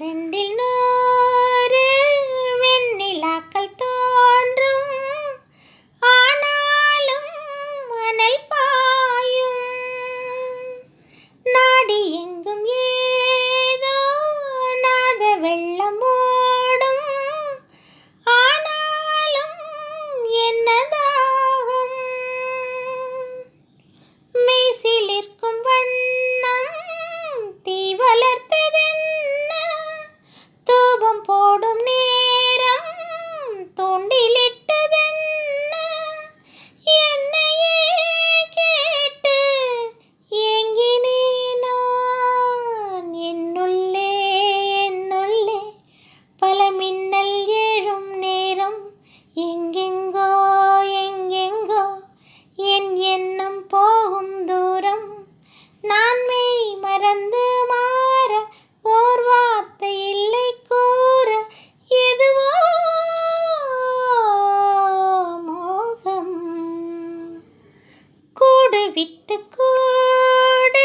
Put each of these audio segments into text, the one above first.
ரெண்டில் விட்டு கூட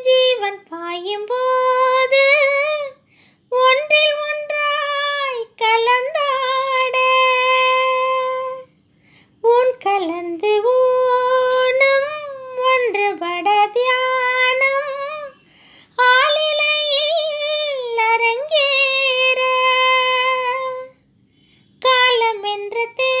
ஜீவன் பாயும் போது ஒன்றில் ஒன்றாய் கலந்தாட. உன் கலந்து ஊனும் ஒன்றுபட தியானம் ஆளிலையில் அரங்கேற. காலம் என்ற தே